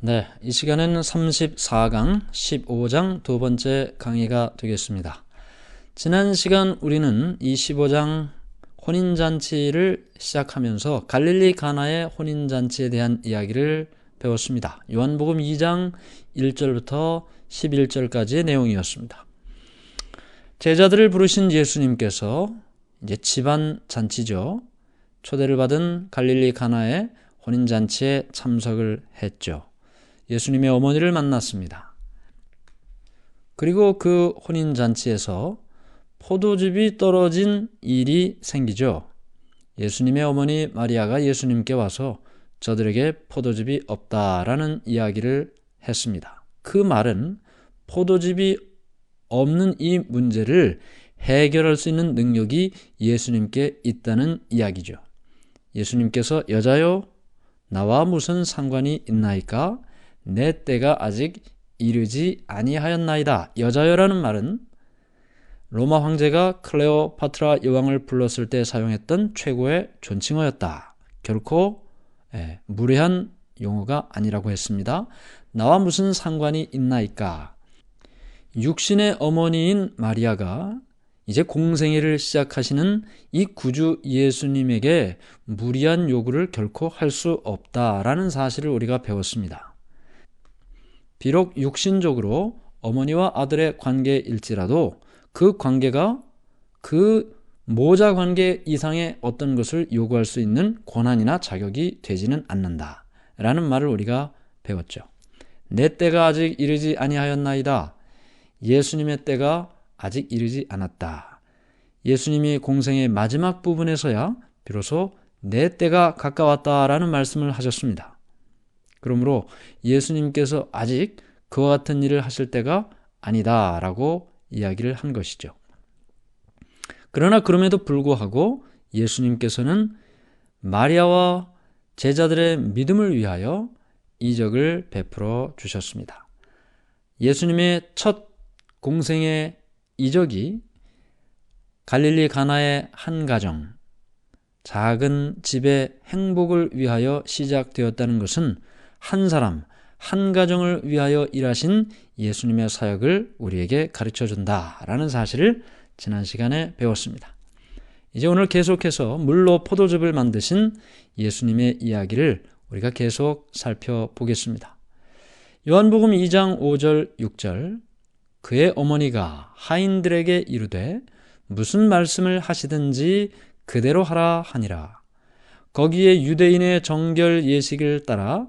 네, 이 시간에는 34강 15장 두 번째 강의가 되겠습니다. 지난 시간 우리는 이 15장 혼인잔치를 시작하면서 갈릴리 가나의 혼인잔치에 대한 이야기를 배웠습니다. 요한복음 2장 1절부터 11절까지의 내용이었습니다. 제자들을 부르신 예수님께서 이제 집안 잔치죠. 초대를 받은 갈릴리 가나의 혼인잔치에 참석을 했죠. 예수님의 어머니를 만났습니다. 그리고 그 혼인잔치에서 포도즙이 떨어진 일이 생기죠. 예수님의 어머니 마리아가 예수님께 와서 저들에게 포도즙이 없다라는 이야기를 했습니다. 그 말은 포도즙이 없는 이 문제를 해결할 수 있는 능력이 예수님께 있다는 이야기죠. 예수님께서 여자요, 나와 무슨 상관이 있나이까? 내 때가 아직 이르지 아니하였나이다. 여자여라는 말은 로마 황제가 클레오파트라 여왕을 불렀을 때 사용했던 최고의 존칭어였다. 결코 예, 무례한 용어가 아니라고 했습니다. 나와 무슨 상관이 있나이까? 육신의 어머니인 마리아가 이제 공생애를 시작하시는 이 구주 예수님에게 무리한 요구를 결코 할 수 없다라는 사실을 우리가 배웠습니다. 비록 육신적으로 어머니와 아들의 관계일지라도 그 관계가 그 모자 관계 이상의 어떤 것을 요구할 수 있는 권한이나 자격이 되지는 않는다. 라는 말을 우리가 배웠죠. 내 때가 아직 이르지 아니하였나이다. 예수님의 때가 아직 이르지 않았다. 예수님이 공생의 마지막 부분에서야 비로소 내 때가 가까웠다라는 말씀을 하셨습니다. 그러므로 예수님께서 아직 그와 같은 일을 하실 때가 아니다 라고 이야기를 한 것이죠. 그러나 그럼에도 불구하고 예수님께서는 마리아와 제자들의 믿음을 위하여 이적을 베풀어 주셨습니다. 예수님의 첫 공생의 이적이 갈릴리 가나의 한 가정, 작은 집의 행복을 위하여 시작되었다는 것은 한 사람, 한 가정을 위하여 일하신 예수님의 사역을 우리에게 가르쳐 준다라는 사실을 지난 시간에 배웠습니다. 이제 오늘 계속해서 물로 포도즙을 만드신 예수님의 이야기를 우리가 계속 살펴보겠습니다. 요한복음 2장 5절 6절 그의 어머니가 하인들에게 이르되 무슨 말씀을 하시든지 그대로 하라 하니라. 거기에 유대인의 정결 예식을 따라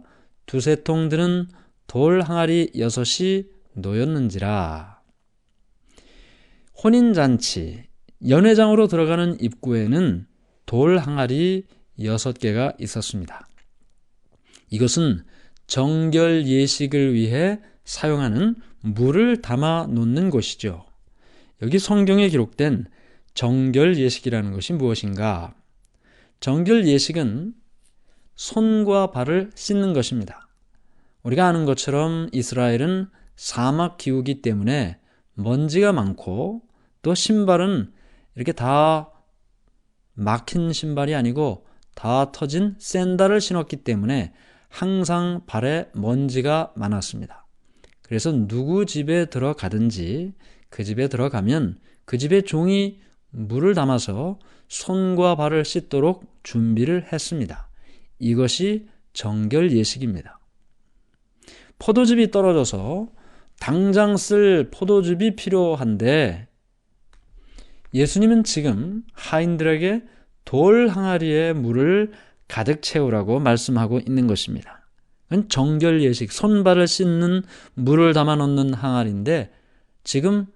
두세 통 드는 돌 항아리 여섯이 놓였는지라. 혼인잔치, 연회장으로 들어가는 입구에는 돌 항아리 여섯 개가 있었습니다. 이것은 정결 예식을 위해 사용하는 물을 담아 놓는 곳이죠. 여기 성경에 기록된 정결 예식이라는 것이 무엇인가? 정결 예식은 손과 발을 씻는 것입니다. 우리가 아는 것처럼 이스라엘은 사막 기후기 때문에 먼지가 많고 또 신발은 이렇게 다 막힌 신발이 아니고 다 터진 샌들을 신었기 때문에 항상 발에 먼지가 많았습니다. 그래서 누구 집에 들어가든지 그 집에 들어가면 그 집의 종이 물을 담아서 손과 발을 씻도록 준비를 했습니다. 이것이 정결 예식입니다. 포도즙이 떨어져서 당장 쓸 포도즙이 필요한데 예수님은 지금 하인들에게 돌 항아리에 물을 가득 채우라고 말씀하고 있는 것입니다. 정결 예식, 손발을 씻는 물을 담아 놓는 항아리인데 지금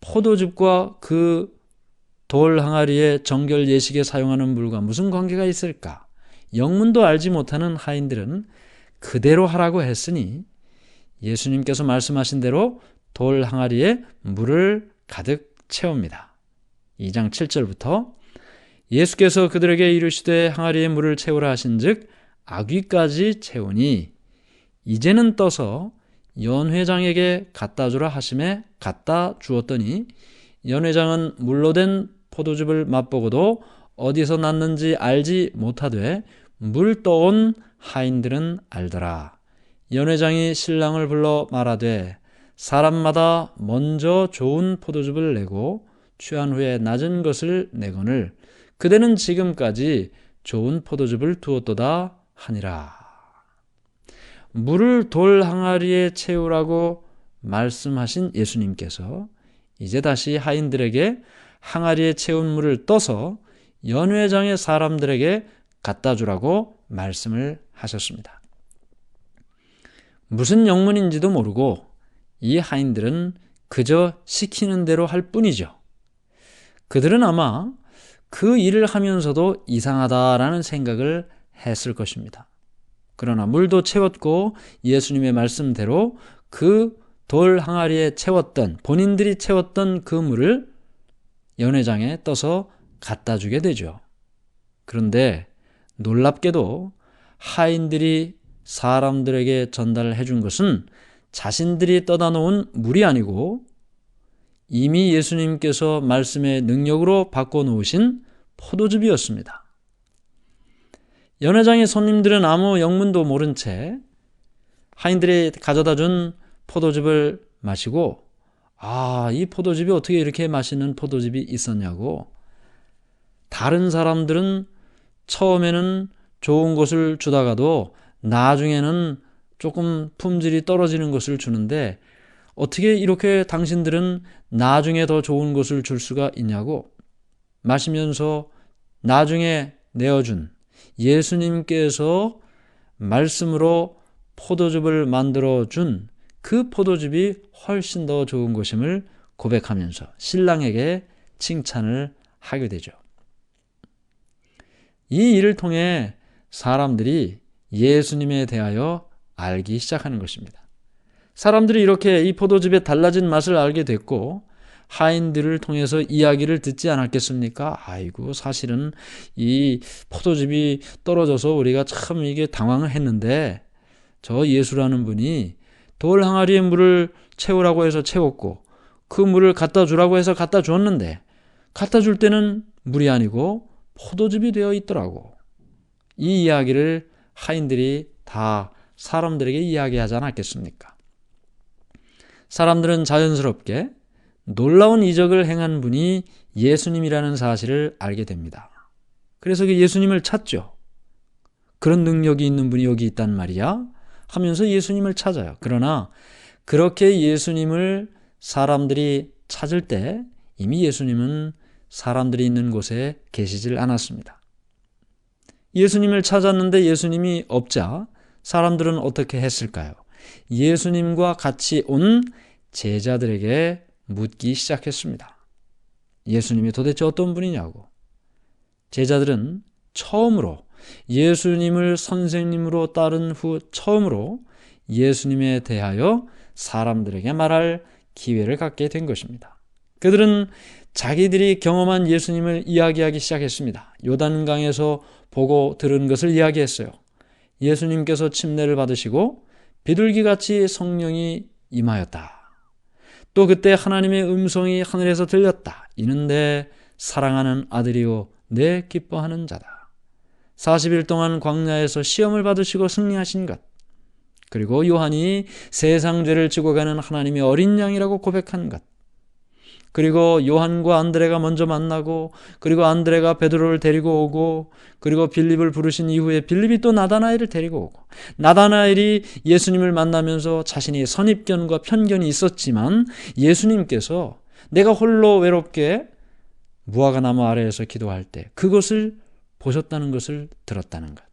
포도즙과 그 돌 항아리에 정결 예식에 사용하는 물과 무슨 관계가 있을까? 영문도 알지 못하는 하인들은 그대로 하라고 했으니 예수님께서 말씀하신 대로 돌 항아리에 물을 가득 채웁니다. 2장 7절부터 예수께서 그들에게 이르시되 항아리에 물을 채우라 하신즉 아귀까지 채우니 이제는 떠서 연회장에게 갖다 주라 하심에 갖다 주었더니 연회장은 물로 된 포도즙을 맛보고도 어디서 났는지 알지 못하되 물 떠온 하인들은 알더라. 연회장이 신랑을 불러 말하되 사람마다 먼저 좋은 포도즙을 내고 취한 후에 낮은 것을 내거늘 그대는 지금까지 좋은 포도즙을 두었도다 하니라. 물을 돌 항아리에 채우라고 말씀하신 예수님께서 이제 다시 하인들에게 항아리에 채운 물을 떠서 연회장의 사람들에게 갖다 주라고 말씀을 하셨습니다. 무슨 영문인지도 모르고 이 하인들은 그저 시키는 대로 할 뿐이죠. 그들은 아마 그 일을 하면서도 이상하다라는 생각을 했을 것입니다. 그러나 물도 채웠고 예수님의 말씀대로 그 돌 항아리에 채웠던 본인들이 채웠던 그 물을 연회장에 떠서 갖다 주게 되죠. 그런데 놀랍게도 하인들이 사람들에게 전달해 준 것은 자신들이 떠다 놓은 물이 아니고 이미 예수님께서 말씀의 능력으로 바꿔 놓으신 포도즙이었습니다. 연회장의 손님들은 아무 영문도 모른 채 하인들이 가져다 준 포도즙을 마시고 아, 이 포도즙이 어떻게 이렇게 맛있는 포도즙이 있었냐고 다른 사람들은 처음에는 좋은 것을 주다가도 나중에는 조금 품질이 떨어지는 것을 주는데 어떻게 이렇게 당신들은 나중에 더 좋은 것을 줄 수가 있냐고 마시면서 나중에 내어준 예수님께서 말씀으로 포도즙을 만들어 준 그 포도즙이 훨씬 더 좋은 것임을 고백하면서 신랑에게 칭찬을 하게 되죠. 이 일을 통해 사람들이 예수님에 대하여 알기 시작하는 것입니다. 사람들이 이렇게 이 포도즙의 달라진 맛을 알게 됐고 하인들을 통해서 이야기를 듣지 않았겠습니까? 아이고 사실은 이 포도즙이 떨어져서 우리가 참 이게 당황을 했는데 저 예수라는 분이 돌 항아리에 물을 채우라고 해서 채웠고 그 물을 갖다 주라고 해서 갖다 줬는데 갖다 줄 때는 물이 아니고 포도즙이 되어 있더라고. 이 이야기를 하인들이 다 사람들에게 이야기하지 않았겠습니까? 사람들은 자연스럽게 놀라운 이적을 행한 분이 예수님이라는 사실을 알게 됩니다. 그래서 그 예수님을 찾죠. 그런 능력이 있는 분이 여기 있단 말이야? 하면서 예수님을 찾아요. 그러나 그렇게 예수님을 사람들이 찾을 때 이미 예수님은 사람들이 있는 곳에 계시질 않았습니다. 예수님을 찾았는데 예수님이 없자 사람들은 어떻게 했을까요? 예수님과 같이 온 제자들에게 묻기 시작했습니다. 예수님이 도대체 어떤 분이냐고. 제자들은 처음으로 예수님을 선생님으로 따른 후 처음으로 예수님에 대하여 사람들에게 말할 기회를 갖게 된 것입니다. 그들은 자기들이 경험한 예수님을 이야기하기 시작했습니다. 요단강에서 보고 들은 것을 이야기했어요. 예수님께서 침례를 받으시고 비둘기같이 성령이 임하였다. 또 그때 하나님의 음성이 하늘에서 들렸다. 이는데 사랑하는 아들이요 내 기뻐하는 자다. 40일 동안 광야에서 시험을 받으시고 승리하신 것. 그리고 요한이 세상 죄를 지고 가는 하나님의 어린 양이라고 고백한 것. 그리고 요한과 안드레가 먼저 만나고 그리고 안드레가 베드로를 데리고 오고 그리고 빌립을 부르신 이후에 빌립이 또 나다나엘을 데리고 오고 나다나엘이 예수님을 만나면서 자신이 선입견과 편견이 있었지만 예수님께서 내가 홀로 외롭게 무화과 나무 아래에서 기도할 때 그것을 보셨다는 것을 들었다는 것.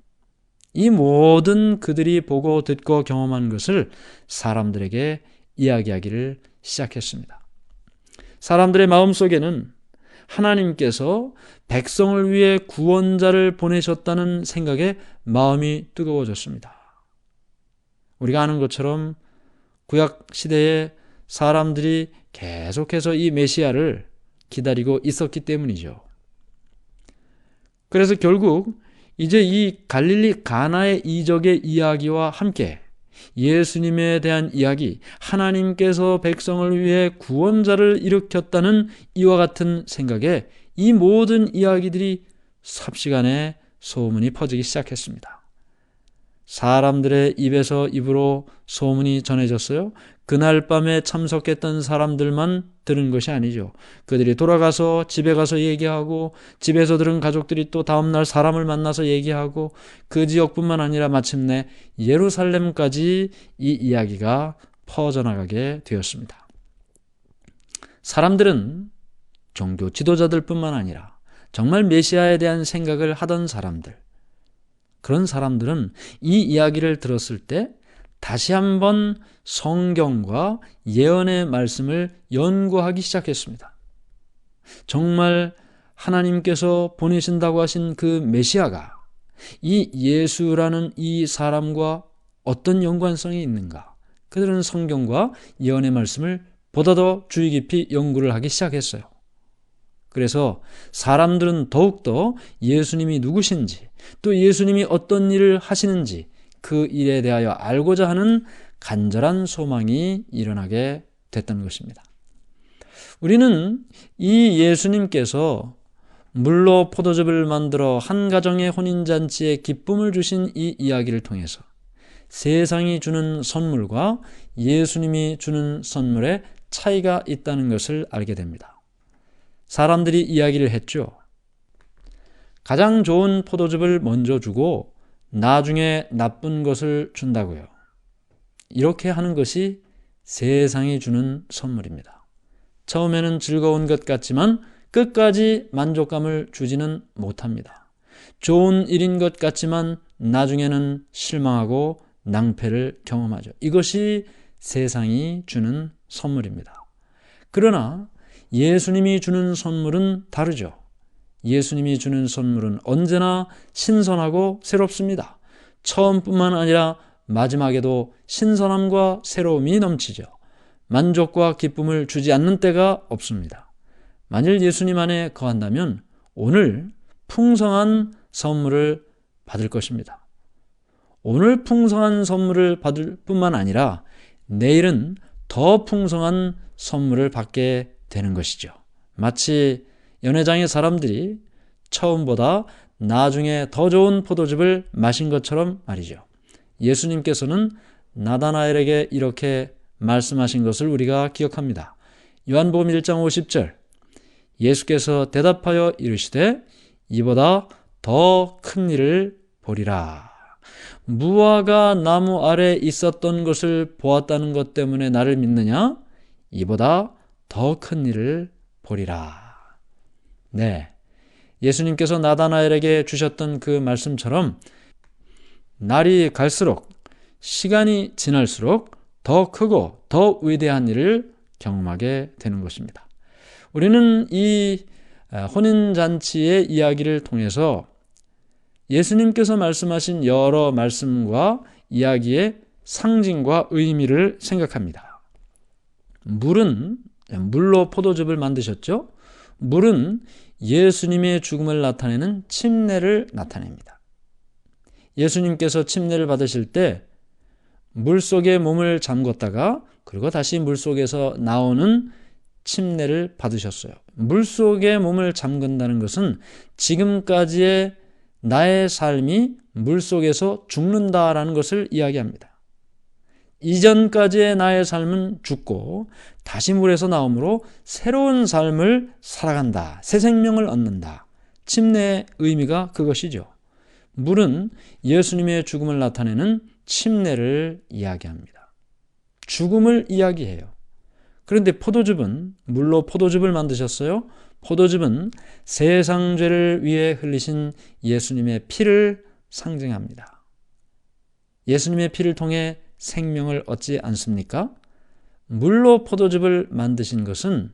이 모든 그들이 보고 듣고 경험한 것을 사람들에게 이야기하기를 시작했습니다. 사람들의 마음 속에는 하나님께서 백성을 위해 구원자를 보내셨다는 생각에 마음이 뜨거워졌습니다. 우리가 아는 것처럼 구약 시대에 사람들이 계속해서 이 메시아를 기다리고 있었기 때문이죠. 그래서 결국 이제 이 갈릴리 가나의 이적의 이야기와 함께 예수님에 대한 이야기, 하나님께서 백성을 위해 구원자를 일으켰다는 이와 같은 생각에 이 모든 이야기들이 삽시간에 소문이 퍼지기 시작했습니다. 사람들의 입에서 입으로 소문이 전해졌어요. 그날 밤에 참석했던 사람들만 들은 것이 아니죠. 그들이 돌아가서 집에 가서 얘기하고 집에서 들은 가족들이 또 다음날 사람을 만나서 얘기하고 그 지역뿐만 아니라 마침내 예루살렘까지 이 이야기가 퍼져나가게 되었습니다. 사람들은 종교 지도자들뿐만 아니라 정말 메시아에 대한 생각을 하던 사람들, 그런 사람들은 이 이야기를 들었을 때 다시 한번 성경과 예언의 말씀을 연구하기 시작했습니다. 정말 하나님께서 보내신다고 하신 그 메시아가 이 예수라는 이 사람과 어떤 연관성이 있는가? 그들은 성경과 예언의 말씀을 보다 더 주의 깊이 연구를 하기 시작했어요. 그래서 사람들은 더욱더 예수님이 누구신지 또 예수님이 어떤 일을 하시는지 그 일에 대하여 알고자 하는 간절한 소망이 일어나게 됐던 것입니다. 우리는 이 예수님께서 물로 포도즙을 만들어 한 가정의 혼인잔치에 기쁨을 주신 이 이야기를 통해서 세상이 주는 선물과 예수님이 주는 선물에 차이가 있다는 것을 알게 됩니다. 사람들이 이야기를 했죠. 가장 좋은 포도즙을 먼저 주고 나중에 나쁜 것을 준다고요. 이렇게 하는 것이 세상이 주는 선물입니다. 처음에는 즐거운 것 같지만 끝까지 만족감을 주지는 못합니다. 좋은 일인 것 같지만 나중에는 실망하고 낭패를 경험하죠. 이것이 세상이 주는 선물입니다. 그러나 예수님이 주는 선물은 다르죠. 예수님이 주는 선물은 언제나 신선하고 새롭습니다. 처음뿐만 아니라 마지막에도 신선함과 새로움이 넘치죠. 만족과 기쁨을 주지 않는 때가 없습니다. 만일 예수님 안에 거한다면 오늘 풍성한 선물을 받을 것입니다. 오늘 풍성한 선물을 받을 뿐만 아니라 내일은 더 풍성한 선물을 받게 되는 것이죠. 마치 연회장의 사람들이 처음보다 나중에 더 좋은 포도즙을 마신 것처럼 말이죠. 예수님께서는 나다나엘에게 이렇게 말씀하신 것을 우리가 기억합니다. 요한복음 1장 50절 예수께서 대답하여 이르시되 이보다 더 큰 일을 보리라. 무화과 나무 아래 있었던 것을 보았다는 것 때문에 나를 믿느냐? 이보다 더 큰 일을 보리라. 네. 예수님께서 나다나엘에게 주셨던 그 말씀처럼 날이 갈수록 시간이 지날수록 더 크고 더 위대한 일을 경험하게 되는 것입니다. 우리는 이 아, 혼인잔치의 이야기를 통해서 예수님께서 말씀하신 여러 말씀과 이야기의 상징과 의미를 생각합니다. 물은 물로 포도즙을 만드셨죠? 물은 예수님의 죽음을 나타내는 침례를 나타냅니다. 예수님께서 침례를 받으실 때 물 속에 몸을 잠궜다가 그리고 다시 물 속에서 나오는 침례를 받으셨어요. 물 속에 몸을 잠근다는 것은 지금까지의 나의 삶이 물 속에서 죽는다라는 것을 이야기합니다. 이전까지의 나의 삶은 죽고 다시 물에서 나오므로 새로운 삶을 살아간다. 새 생명을 얻는다. 침례의 의미가 그것이죠. 물은 예수님의 죽음을 나타내는 침례를 이야기합니다. 죽음을 이야기해요. 그런데 포도즙은 물로 포도즙을 만드셨어요. 포도즙은 세상 죄를 위해 흘리신 예수님의 피를 상징합니다. 예수님의 피를 통해 생명을 얻지 않습니까? 물로 포도즙을 만드신 것은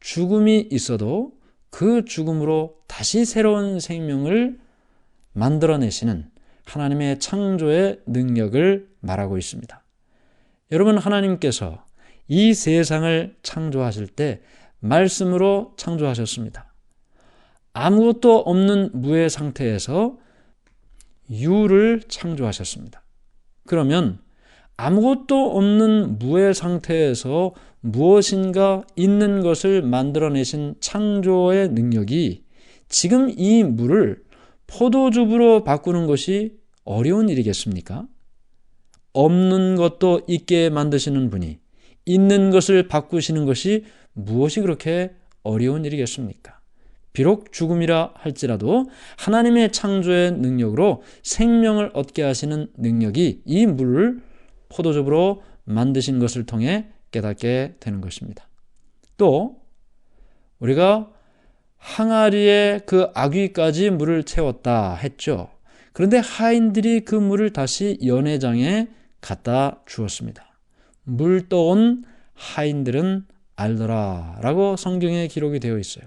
죽음이 있어도 그 죽음으로 다시 새로운 생명을 만들어내시는 하나님의 창조의 능력을 말하고 있습니다. 여러분, 하나님께서 이 세상을 창조하실 때 말씀으로 창조하셨습니다. 아무것도 없는 무의 상태에서 유를 창조하셨습니다. 그러면 아무것도 없는 무의 상태에서 무엇인가 있는 것을 만들어내신 창조의 능력이 지금 이 물을 포도즙으로 바꾸는 것이 어려운 일이겠습니까? 없는 것도 있게 만드시는 분이 있는 것을 바꾸시는 것이 무엇이 그렇게 어려운 일이겠습니까? 비록 죽음이라 할지라도 하나님의 창조의 능력으로 생명을 얻게 하시는 능력이 이 물을 포도즙으로 만드신 것을 통해 깨닫게 되는 것입니다. 또 우리가 항아리에 그 아귀까지 물을 채웠다 했죠. 그런데 하인들이 그 물을 다시 연회장에 갖다 주었습니다. 물 떠온 하인들은 알더라 라고 성경에 기록이 되어 있어요.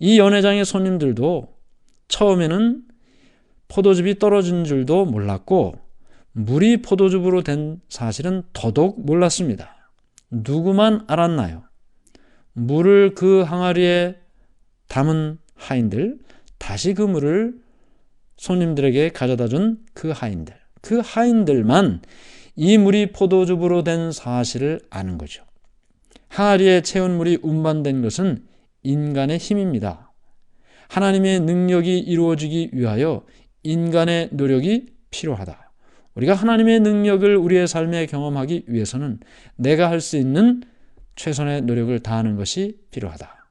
이 연회장의 손님들도 처음에는 포도즙이 떨어진 줄도 몰랐고 물이 포도즙으로 된 사실은 더더욱 몰랐습니다. 누구만 알았나요? 물을 그 항아리에 담은 하인들, 다시 그 물을 손님들에게 가져다 준 그 하인들, 그 하인들만 이 물이 포도즙으로 된 사실을 아는 거죠. 항아리에 채운 물이 운반된 것은 인간의 힘입니다. 하나님의 능력이 이루어지기 위하여 인간의 노력이 필요하다. 우리가 하나님의 능력을 우리의 삶에 경험하기 위해서는 내가 할 수 있는 최선의 노력을 다하는 것이 필요하다.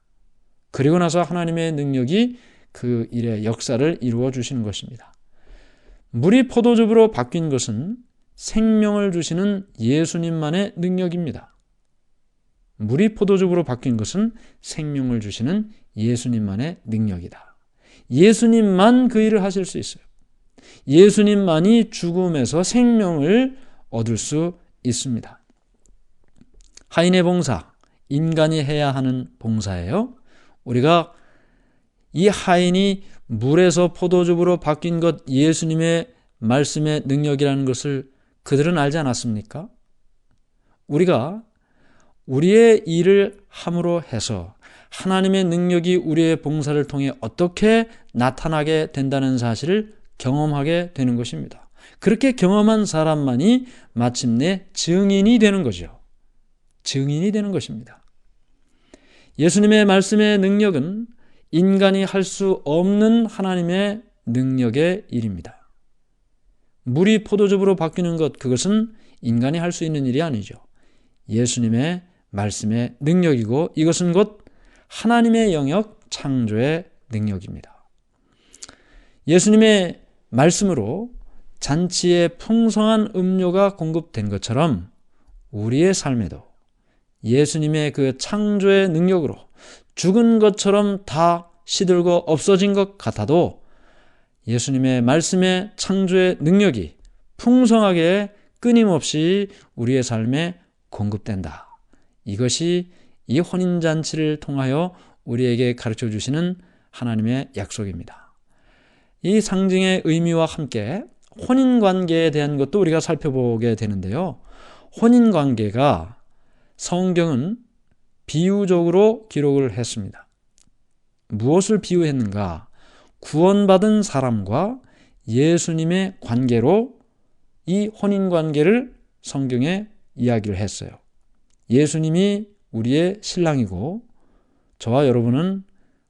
그리고 나서 하나님의 능력이 그 일의 역사를 이루어 주시는 것입니다. 물이 포도즙으로 바뀐 것은 생명을 주시는 예수님만의 능력입니다. 물이 포도즙으로 바뀐 것은 생명을 주시는 예수님만의 능력이다. 예수님만 그 일을 하실 수 있어요. 예수님만이 죽음에서 생명을 얻을 수 있습니다. 하인의 봉사, 인간이 해야 하는 봉사예요. 우리가 이 하인이 물에서 포도즙으로 바뀐 것 예수님의 말씀의 능력이라는 것을 그들은 알지 않았습니까? 우리가 우리의 일을 함으로 해서 하나님의 능력이 우리의 봉사를 통해 어떻게 나타나게 된다는 사실을 경험하게 되는 것입니다. 그렇게 경험한 사람만이 마침내 증인이 되는 거죠. 증인이 되는 것입니다. 예수님의 말씀의 능력은 인간이 할 수 없는 하나님의 능력의 일입니다. 물이 포도즙으로 바뀌는 것, 그것은 인간이 할 수 있는 일이 아니죠. 예수님의 말씀의 능력이고 이것은 곧 하나님의 영역 창조의 능력입니다. 예수님의 말씀으로 잔치에 풍성한 음료가 공급된 것처럼 우리의 삶에도 예수님의 그 창조의 능력으로 죽은 것처럼 다 시들고 없어진 것 같아도 예수님의 말씀의 창조의 능력이 풍성하게 끊임없이 우리의 삶에 공급된다. 이것이 이 혼인잔치를 통하여 우리에게 가르쳐 주시는 하나님의 약속입니다. 이 상징의 의미와 함께 혼인관계에 대한 것도 우리가 살펴보게 되는데요. 혼인관계가 성경은 비유적으로 기록을 했습니다. 무엇을 비유했는가? 구원받은 사람과 예수님의 관계로 이 혼인 관계를 성경에 이야기를 했어요. 예수님이 우리의 신랑이고 저와 여러분은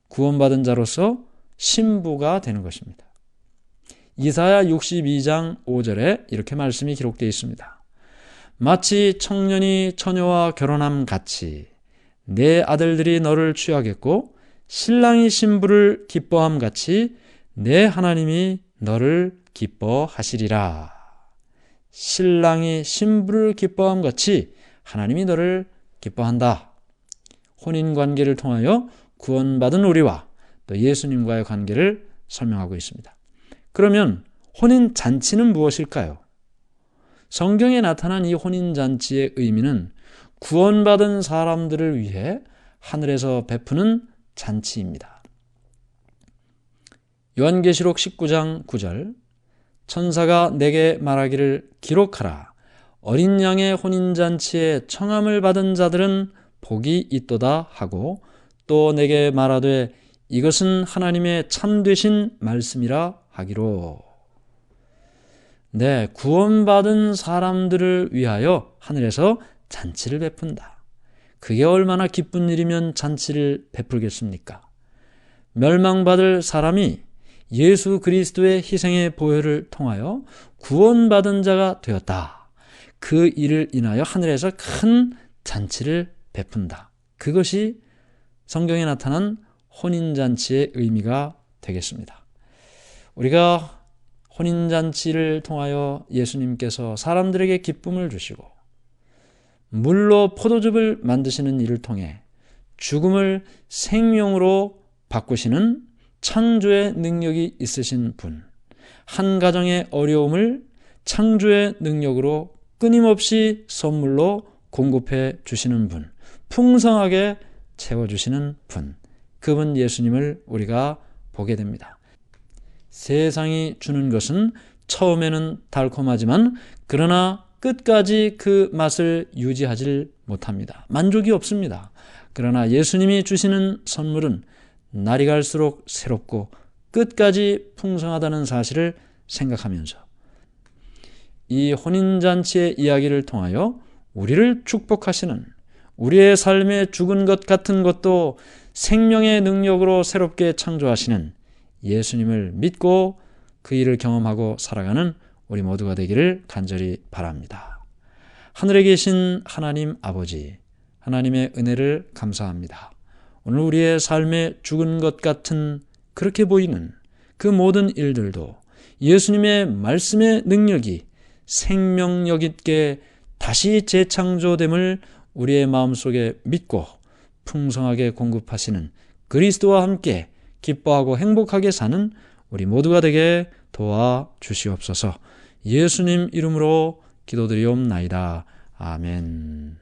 구원받은 자로서 신부가 되는 것입니다. 이사야 62장 5절에 이렇게 말씀이 기록되어 있습니다. 마치 청년이 처녀와 결혼함 같이 내 아들들이 너를 취하겠고 신랑이 신부를 기뻐함 같이 내 하나님이 너를 기뻐하시리라. 신랑이 신부를 기뻐함 같이 하나님이 너를 기뻐한다. 혼인 관계를 통하여 구원받은 우리와 또 예수님과의 관계를 설명하고 있습니다. 그러면 혼인 잔치는 무엇일까요? 성경에 나타난 이 혼인 잔치의 의미는 구원받은 사람들을 위해 하늘에서 베푸는 잔치입니다. 요한계시록 19장 9절 천사가 내게 말하기를 기록하라 어린 양의 혼인잔치에 청함을 받은 자들은 복이 있도다 하고 또 내게 말하되 이것은 하나님의 참되신 말씀이라 하기로 네, 구원받은 사람들을 위하여 하늘에서 잔치를 베푼다. 그게 얼마나 기쁜 일이면 잔치를 베풀겠습니까? 멸망받을 사람이 예수 그리스도의 희생의 보혈을 통하여 구원받은 자가 되었다. 그 일을 인하여 하늘에서 큰 잔치를 베푼다. 그것이 성경에 나타난 혼인잔치의 의미가 되겠습니다. 우리가 혼인잔치를 통하여 예수님께서 사람들에게 기쁨을 주시고 물로 포도즙을 만드시는 일을 통해 죽음을 생명으로 바꾸시는 창조의 능력이 있으신 분, 한 가정의 어려움을 창조의 능력으로 끊임없이 선물로 공급해 주시는 분, 풍성하게 채워주시는 분, 그분 예수님을 우리가 보게 됩니다. 세상이 주는 것은 처음에는 달콤하지만 그러나 끝까지 그 맛을 유지하지 못합니다. 만족이 없습니다. 그러나 예수님이 주시는 선물은 날이 갈수록 새롭고 끝까지 풍성하다는 사실을 생각하면서 이 혼인잔치의 이야기를 통하여 우리를 축복하시는 우리의 삶에 죽은 것 같은 것도 생명의 능력으로 새롭게 창조하시는 예수님을 믿고 그 일을 경험하고 살아가는 우리 모두가 되기를 간절히 바랍니다. 하늘에 계신 하나님 아버지, 하나님의 은혜를 감사합니다. 오늘 우리의 삶에 죽은 것 같은 그렇게 보이는 그 모든 일들도 예수님의 말씀의 능력이 생명력 있게 다시 재창조됨을 우리의 마음속에 믿고 풍성하게 공급하시는 그리스도와 함께 기뻐하고 행복하게 사는 우리 모두가 되게 도와 주시옵소서. 예수님 이름으로 기도드리옵나이다. 아멘.